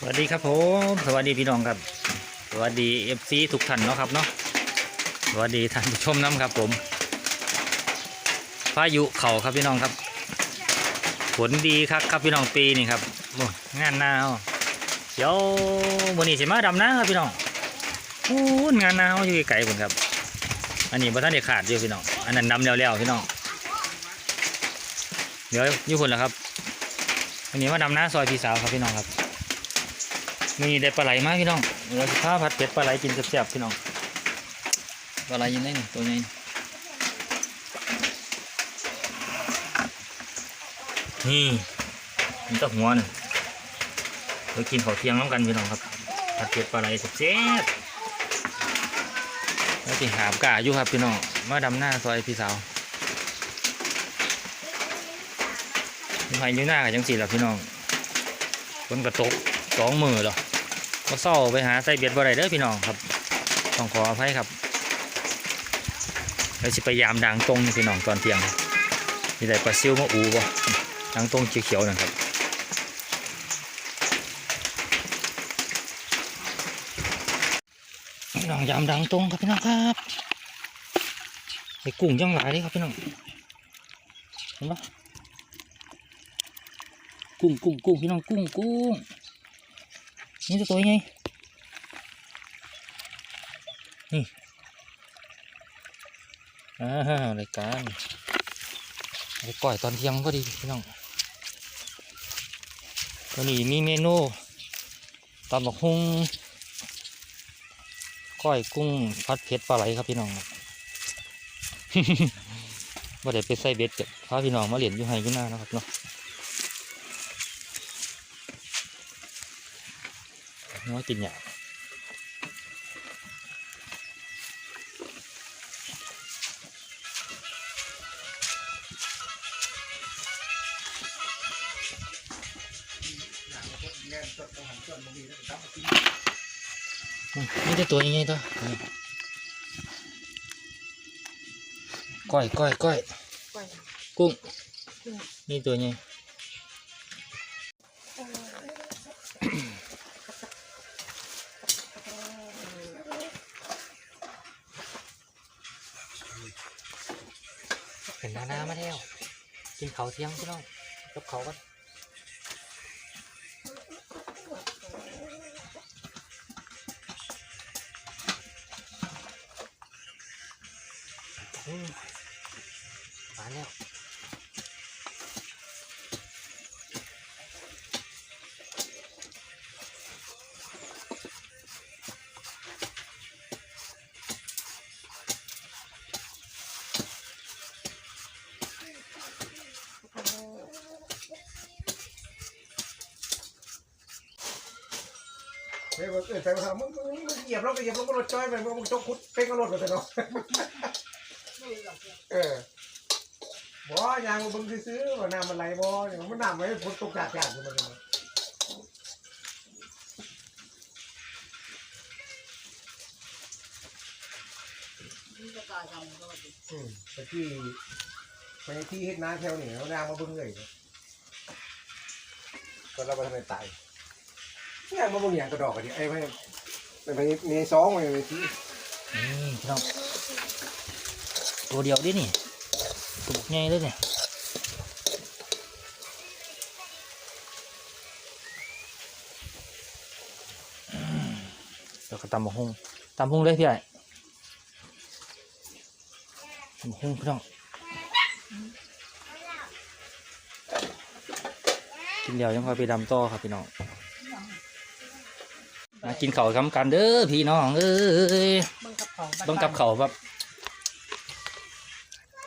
สวัสดีครับผมสวัสดีพี่น้องครับ สวัสดีเอฟซีทุกท่านเนาะครับเนาะสวัสดีท่านผู้ชมน้ำครับผมพายุเข่าครับพี่น้องครับฝนดีครับครับพี่น้องปีนี่ครับงานหนาวเดี๋ยววันนี้สิมาดำนะครับพี่น้องโอ้งานหนาวอยู่ไกลผมครับ อันนี้พระท่านเด็ขาดอยู่พี่น้องอันนั้นดำแล้วๆพี่น้องเดี๋ยวยุ่คนแล้วครับอันนี้มาดำน้าซอยพี่สาวครับพี่น้องครับ มีได้ปลาไหลมากพี่น้องเราสิพาผัดเผ็ดปลาไหลกินแซ่บๆพี่น้องปลาไหลยังไงนี่ตัวนี้นี่มันตะหัวนี่งเรากินข้าวเที่ยงน้ำกันพี่น้องครับผัดเผ็ดปลาไหลแซ่บๆแล้วที่หามกาอยู่ครับพี่น้องมาดำหน้าซอยพี่สาวมีใครอยู่หน้ากับจังสีล่ะพี่น้องฝนกระตก สองมือหรอมาเศร้าไปหาใส่เบ็ดบ่ได้เด้อพี่น้องครับต้องขออภัยครับเราสิพยายามดังตรงพี่น้องตอนเที่ยงมีได้ปลาซิวมาอูบ่ดังตรงเขียวๆนะครับพี่น้องยามดังตรงครับพี่น้องครับไอ้กุ้งยังหลายเลยครับพี่น้องเห็นปะกุ้งกุ้งกุ้งพี่น้องกุ้งกุ้ง นี่ตัวตัวยังไงนี่อ่ารายการไปก่อยตอนเที่ยงก็ดีพี่น้องตัวนี้มีเมนูตำบักฮุงก้อยกุ้งพัดเผ็ดปลาไหลครับพี่น้องว่าเดี๋ยวไปใส่เบ็ดกับพาพี่น้องมาเหรียญยู่ให้อยู่หน้านะครับเนาะ น้อยกินหยาบอืมนี่ได้ตัวยังไงตัวนี่ก้อยก้อยก้อยก่อนกุ้งกุ้งนี่ตัวยังไง นเขาเที่ยงพี่น้องกับเขากันอืม ว่าเออแต่ว่ามึงมึงมึงเหยียบลงไปเหยียบลงบนรถจอยไปมึงมึงจกคุดเป้งกระโดดมาแต่เนาะเออบ่ยางมาเบิ่งซื้อๆว่าน้ำมันไหลบ่เนี่ยมันน้ำไว้ฝนตกจากๆอยู่มันเลยนะนี่จะกลายทำก็ดีอืมไปที่ไปที่เฮ็ดนาแถวนี้เอายางมาเบิ่งเลยก็เราไปทำไมตาย เนี่ยมาเบิ่งอย่างกระดอกกันดิไอ้ไม่ไม่ไปมีซองไว้ในที่นี่พี่น้องตัวเดียวดินี่ตัวบกใหญ่เลยเนี่ยอืมเดี๋ยวก็ตำบักฮุงตำบักฮุงเลยพี่ใหญ่ตำบักฮุงพี่น้องกินเดียวยังค่อยไปดำต่อครับพี่น้อง มากินข้าวคำกันเด้อพี่น้องเอ้ยบังกับเขาต้องกับเขาแบบ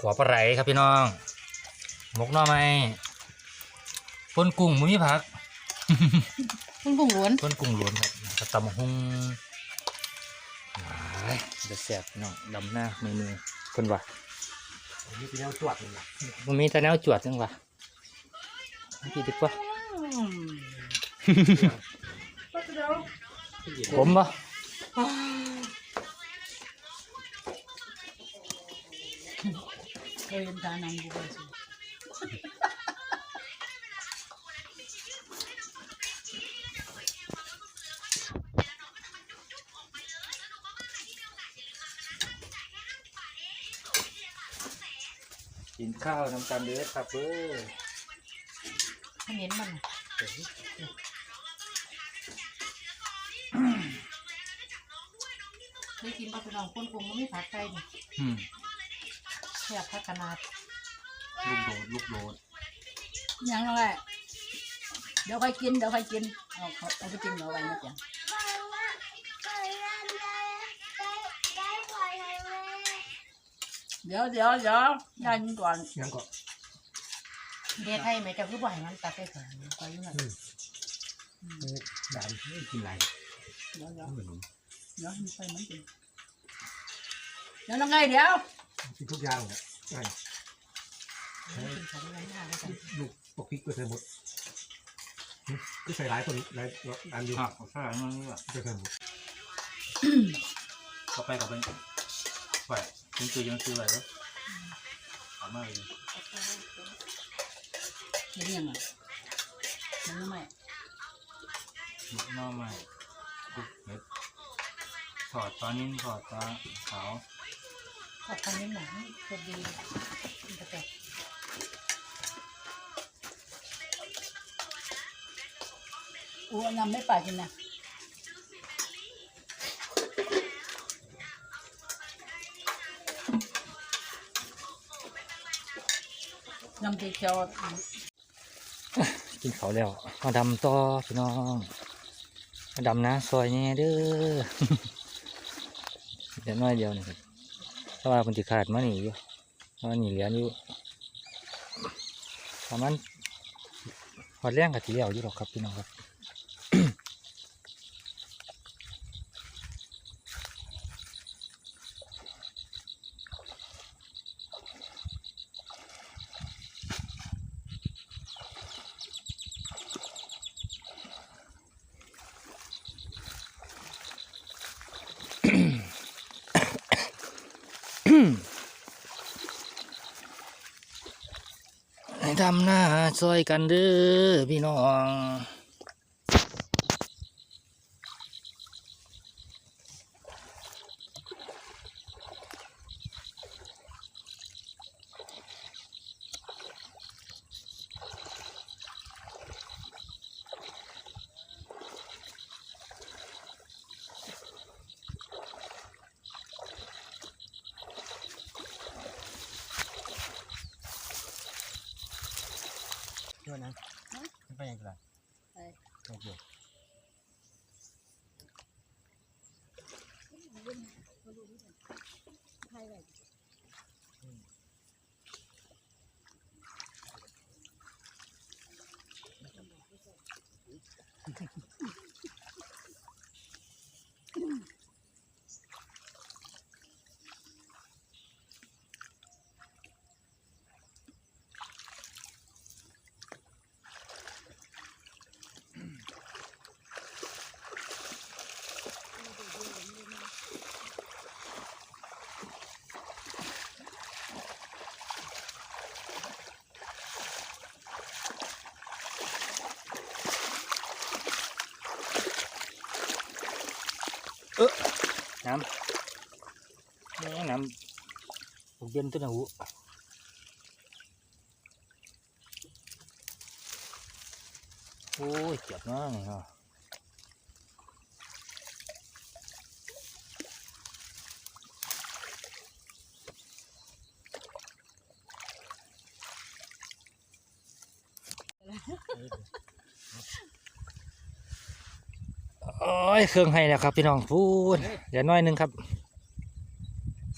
ขวาปลาไหลครับพี่น้องหมกหน่อไม้ปนกุ้งมุ้ยผักคุณกุ้งล้วนปนกุ้งล้วนครับกระตำบักหุ่งเฮ้ยจะแสบพี่น้องดำหน้าเมนูคนวะนี่เป็นแนวจวดเลยนะมันมีแต่แนวจวดจังวะพี่ดีกว่า ผมปะเอ็นตานังบุบสิกินข้าวน้ำกันเด้อครับเด้อเห็นมันเห็น กินปลาพี่น้องคนคงมันไม่ผัดไก่นี่อืมแซ่บพักขนาดลูกโดดลูกโดดยังไงเดี๋ยวใครกินเดี๋ยวใครกินเอาเขาเอาไปกินเอาไว้นะจ๊ะเดี๋ยวเดี๋ยวเดี๋ยวยายกินก่อนยังก็เด็ดให้ไหมจ๊ะคือบ่ให้มันตัดไปก่อนไปอยู่นั่นด่านไม่กินไรเดี๋ยวเดี๋ยวเหมือนเดี๋ยวมันไปมันกินเดี๋ยวยังไงเดี๋ยวกินทุกอย่างเนี่ยใช่กินของอะไรหน้าก็สั่นลูกปกพริกก็ใส่หมดหึก็ใส่หลายตัวนี้หลายอันอยู่ผักของข้าวมันนี่แหละก็ใส่หมดก็ไปกับเป็นไปเป็นตัวยังซื้ออะไรวะถามมาเลยเห็นยังไงเห็นยังไงลูกน้องใหม่ลูกเห็ดถอดตอนนี้ถอดตาขาว ขอบคุณนิดหน่อยพอดีมันจะแตกอ้วนำไม่ป่ากินนะนำตีเขียวกินเขาแล้วมาดำต่อพี่น้องมาดำนะซอยแน่เด้อเดี๋ยวน้อยเดียวนี่ครับ ว่าคนติขาดมาหนีอยู่มาะว่าหนีเหรียญอยู่ประมาณหอดแรงกับทีเดียวอยู่หรอกครับพี่น้องครับ ให้ทำหน้าซอยกันเด้อพี่น้อง ไปยังไงไปโอ เออน้ำนี่น้ำผมเย็นตัวหนูโอ้ยเจ็บมากเลยเนาะ ยเครื่องให้แล้วครับพี่น้องพูดเดี๋ยวน้อยหนึงครับ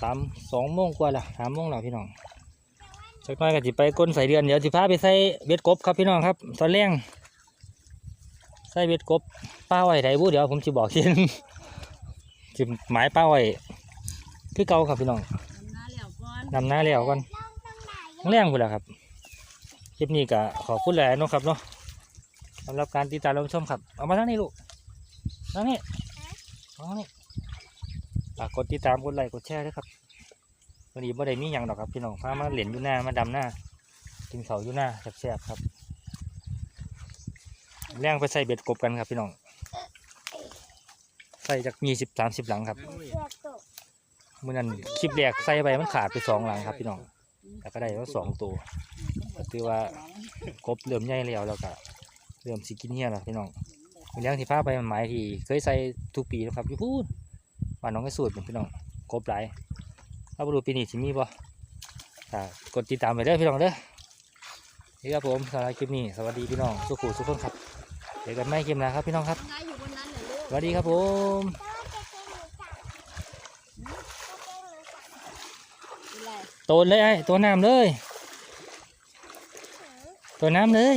สามสองโมงกว่าละสามโมงแล้วพี่น้องสักน้อยก็จะไปก้นใส่เดือนเดี๋ยวสิพาไปใส่เบ็ดกบครับพี่น้องครับตอนแรงใส่เบ็ดกบป้าไว้ไถบูเดี๋ยวผมจะบอกทีนึงจิหมายป้าไว้คือเก่าครับพี่น้องน้ำน้าแล้วก่อนนำหน้าแล้วก่อนแรงพุ่นละครับคลิปนี้ก็ขอบคุณหลายๆเนะครับเนาะสำหรับการติดตามรับชมครับ เอามาทางนี้ลูก ทางนี้องนี้ฝากกดติดตามกดไลค์กดแชร์ด้วยครับวันนี้บ่ได้มีหยังดอกครับพี่น้องพามาเหรียญอยู่หน้ามาดำหน้ากินเขาอยู่หน้าแซ่บๆครับแรงไปใส่เบ็ดกบกันครับพี่น้อง ใส่จากมีสิบสามสิบหลังครับเมื่อนั้นคลิปแรกใส่ไปมันขาดไปสองหลังครับพี่น้องแต่ก็ได้ว่าสองตัวก็ถือว่ากบเริ่มใหญ่แล้วแล้วก็เริ่มสิกินเหี้ยแล้วพี่น้อง เลี้ยงที่พาไปมันหมายที่เคยใส่ทุกปีนะครับอยู่พูดบ้านน้องไอ้สูตรพี่น้องกบหลายถ้าบรูปีนี้สิมีบ่ถ้ากดติดตามไปเด้อพี่น้องเด้อนี่ครับผมสำหรับคลิปนี้สวัสดีพี่น้องสุขุสุขคนครับเจอกันไม่คลิปหนะครับพี่น้องครับนายอยู่บนนั้นเหรอลูกสวัสดีครับผมเป็นไรโตนเลยไอ้ตัวน้ำเลยตัวน้ำเลย